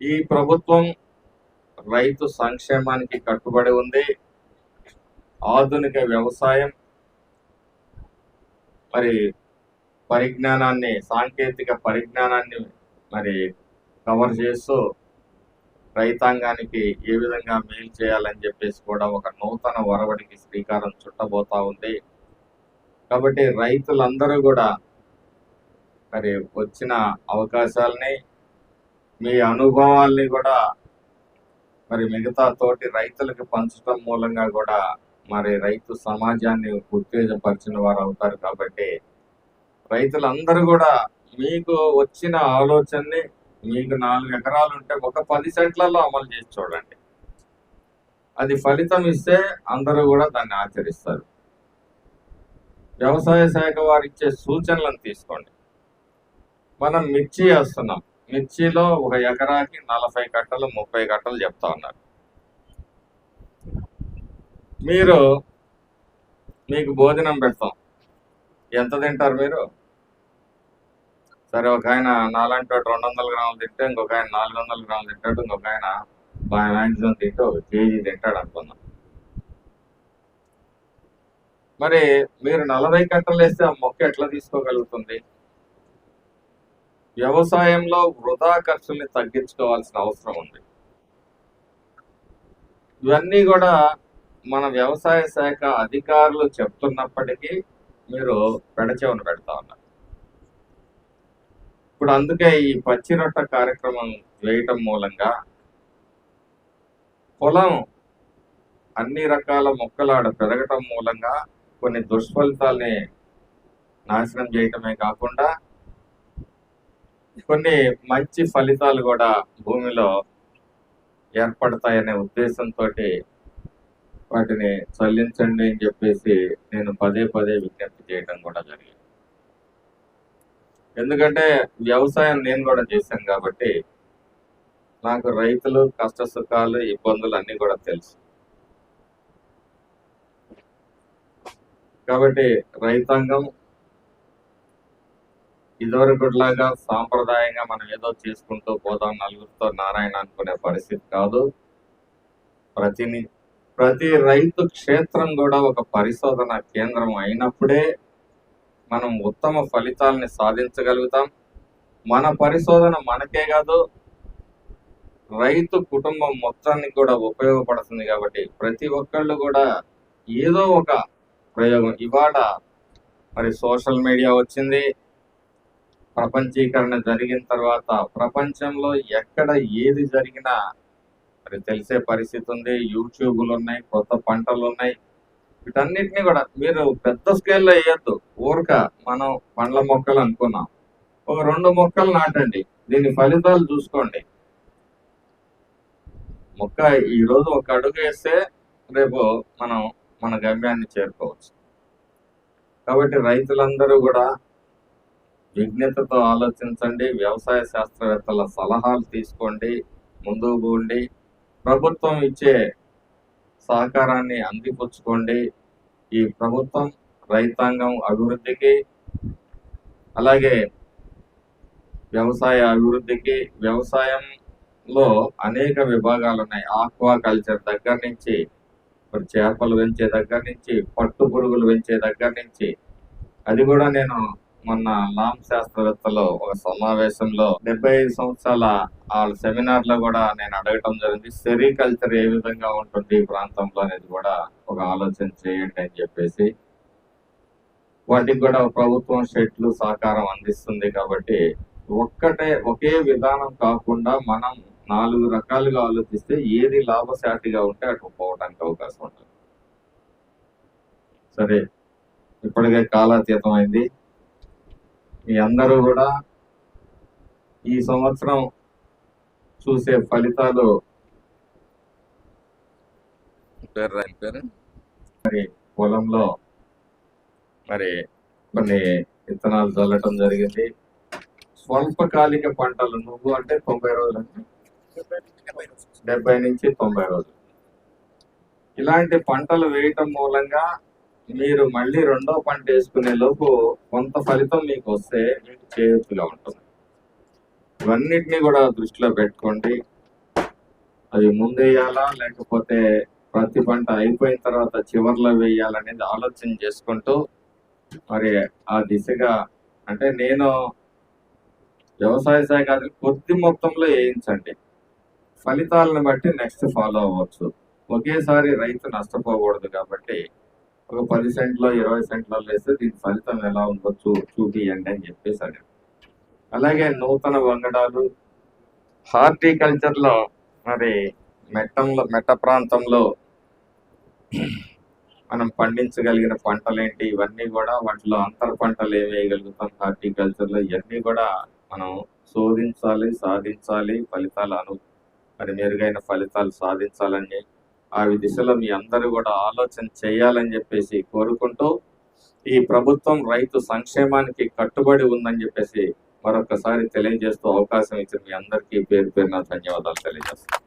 ఈ ప్రభుత్వం రైతు సంక్షేమానికి కట్టుబడి ఉంది. ఆధునిక వ్యవసాయం మరి పరిజ్ఞానాన్ని సాంకేతిక పరిజ్ఞానాన్ని మరి కవర్ చేస్తూ రైతాంగానికి ఏ విధంగా మేలు చేయాలని చెప్పేసి కూడా ఒక నూతన ఒరవడికి శ్రీకారం చుట్టబోతా ఉంది. కాబట్టి రైతులందరూ కూడా మరి వచ్చిన అవకాశాలని మీ అనుభవాల్ని కూడా మరి మిగతా తోటి రైతులకు పంచడం మూలంగా కూడా మరి రైతు సమాజాన్ని ఉత్తేజపరిచిన వారు అవుతారు కాబట్టి రైతులందరూ కూడా మీకు వచ్చిన ఆలోచనని మీకు నాలుగు ఎకరాలు ఉంటే ఒక పది సెంట్లలో అమలు చేసి చూడండి. అది ఫలితం ఇస్తే అందరూ కూడా దాన్ని ఆచరిస్తారు. వ్యవసాయ శాఖ వారు ఇచ్చే సూచనలను తీసుకోండి. మనం మిర్చి వేస్తున్నాం. మిర్చిలో ఒక ఎకరాకి నలభై కట్టలు ముప్పై కట్టలు చెప్తా ఉన్నారు. మీరు మీకు భోజనం పెడతాం. ఎంత తింటారు మీరు? సరే ఒక ఆయన నాలంటి రెండు వందల గ్రాములు తింటే ఇంకొక ఆయన నాలుగు వందల గ్రాములు తింటాడు ఇంకొక ఆయన మ్యాక్సిమం తింటే ఒక కేజీ తింటాడు అనుకుందాం. మరి మీరు నలభై కట్టలు వేస్తే ఆ మొక్క ఎట్లా తీసుకోగలుగుతుంది? వ్యవసాయంలో వృధా ఖర్చుల్ని తగ్గించుకోవాల్సిన అవసరం ఉంది. ఇవన్నీ కూడా మన వ్యవసాయ శాఖ అధికారులు చెప్తున్నప్పటికీ మీరు పెడచెవును పెడతా ఉన్నారు. ఇప్పుడు అందుకే ఈ పచ్చిరొట్ట కార్యక్రమం వేయటం మూలంగా పొలం అన్ని రకాల మొక్కలాడ పెరగటం మూలంగా కొన్ని దుష్ఫలితాల్ని నాశనం చేయటమే కాకుండా కొన్ని మంచి ఫలితాలు కూడా భూమిలో ఏర్పడతాయనే ఉద్దేశంతో వాటిని చల్లించండి అని చెప్పేసి నేను పదే పదే విజ్ఞప్తి చేయడం కూడా జరిగింది. ఎందుకంటే వ్యవసాయం నేను కూడా చేశాను కాబట్టి నాకు రైతులు కష్ట సుఖాలు ఇబ్బందులు అన్నీ కూడా తెలుసు. కాబట్టి రైతాంగం ఇదివరకులాగా సాంప్రదాయంగా మనం ఏదో చేసుకుంటూ పోదాం నలుగురితో నారాయణ అనుకునే పరిస్థితి కాదు. ప్రతి ప్రతి రైతు క్షేత్రం కూడా ఒక పరిశోధన కేంద్రం అయినప్పుడే మనం ఉత్తమ ఫలితాలని సాధించగలుగుతాం. మన పరిశోధన మనకే కాదు రైతు కుటుంబం మొత్తానికి కూడా ఉపయోగపడుతుంది కాబట్టి ప్రతి ఒక్కళ్ళు కూడా ఏదో ఒక ప్రయోగం. ఇవాళ మరి సోషల్ మీడియా వచ్చింది ప్రపంచీకరణ జరిగిన తర్వాత ప్రపంచంలో ఎక్కడ ఏది జరిగినా మరి తెలిసే పరిస్థితి ఉంది. యూట్యూబ్లు ఉన్నాయి కొత్త పంటలు ఉన్నాయి. వీటన్నిటిని కూడా మీరు పెద్ద స్కేల్లో వేయద్దు. ఊరక మనం పండ్ల మొక్కలు అనుకున్నాం. ఒక రెండు మొక్కలు నాటండి. దీని ఫలితాలు చూసుకోండి. మొక్క ఈ రోజు ఒక అడుగు వేస్తే రేపు మనం మన గమ్యాన్ని చేరుకోవచ్చు. కాబట్టి రైతులందరూ కూడా విజ్ఞతతో ఆలోచించండి వ్యవసాయ శాస్త్రవేత్తల సలహాలు తీసుకోండి ముందుకు పోండి ప్రభుత్వం ఇచ్చే సహకారాన్ని అందిపుచ్చుకోండి. ఈ ప్రభుత్వం రైతాంగం అభివృద్ధికి అలాగే వ్యవసాయ అభివృద్ధికి వ్యవసాయంలో అనేక విభాగాలు ఉన్నాయి. ఆక్వా కల్చర్ దగ్గర నుంచి మరి చేపలు పెంచే దగ్గర నుంచి పట్టు పురుగులు పెంచే దగ్గర నుంచి. అది కూడా నేను మొన్న లాం శాస్త్రవేత్తలో ఒక సమావేశంలో డెబ్బై ఐదు సంవత్సరాల ఆ సెమినార్లో కూడా నేను అడగటం జరిగింది. సెరికల్చర్ ఏ విధంగా ఉంటుంది ఈ ప్రాంతంలో అనేది కూడా ఒక ఆలోచన చేయండి అని చెప్పేసి. వాటికి కూడా ప్రభుత్వం షెడ్లు సహకారం అందిస్తుంది కాబట్టి ఒక్కటే ఒకే విధానం కాకుండా మనం నాలుగు రకాలుగా ఆలోచిస్తే ఏది లాభసాటిగా ఉంటే అటు పోవడానికి అవకాశం ఉంటుంది. సరే ఇప్పటికే కాలాతీతం అయింది మీ అందరూ కూడా ఈ సంవత్సరం చూసే ఫలితాలు పేరు పొలంలో మరి కొన్ని విత్తనాలు చల్లటం జరిగింది. స్వల్పకాలిక పంటలు నువ్వు అంటే తొంభై రోజులు డెబ్బై నుంచి తొంభై రోజులు. ఇలాంటి పంటలు వేయటం మూలంగా మీరు మళ్ళీ రెండో పంట వేసుకునే లోపు కొంత ఫలితం మీకు వస్తే మీకు చేయూతుగా ఉంటుంది ఇవన్నిటిని కూడా దృష్టిలో పెట్టుకోండి. అది ముందేయాలా? లేకపోతే ప్రతి పంట అయిపోయిన తర్వాత చివర్లో వేయాలనేది ఆలోచన చేసుకుంటూ మరి ఆ దిశగా అంటే నేను వ్యవసాయ శాఖ అది కొద్ది మొత్తంలో వేయించండి. ఫలితాలను బట్టి నెక్స్ట్ ఫాలో అవ్వచ్చు. ఒకేసారి రైతు నష్టపోకూడదు కాబట్టి ఒక పది సెంట్లో ఇరవై సెంట్లో వేస్తే దీని ఫలితం ఎలా ఉందో చూ చూపియండి అని చెప్పేసి అడిగారు అలాగే నూతన వంగడాలు హార్టికల్చర్లో మరి మెట్టంలో మెట్ట ప్రాంతంలో మనం పండించగలిగిన పంటలేంటి? ఇవన్నీ కూడా వాటిలో అంతర పంటలు ఏం వేయగలుగుతాం? హార్టికల్చర్లో ఇవన్నీ కూడా మనం శోధించాలి సాధించాలి ఫలితాలు అను మరి మెరుగైన ఫలితాలు సాధించాలని ఆ దిశలో మీ అందరూ కూడా ఆలోచన చేయాలని చెప్పేసి కోరుకుంటూ ఈ ప్రభుత్వం రైతు సంక్షేమానికి కట్టుబడి ఉందని చెప్పేసి మరొకసారి తెలియజేస్తూ అవకాశం ఇచ్చిన మీ అందరికీ పేరు పేరున ధన్యవాదాలు తెలియజేస్తాను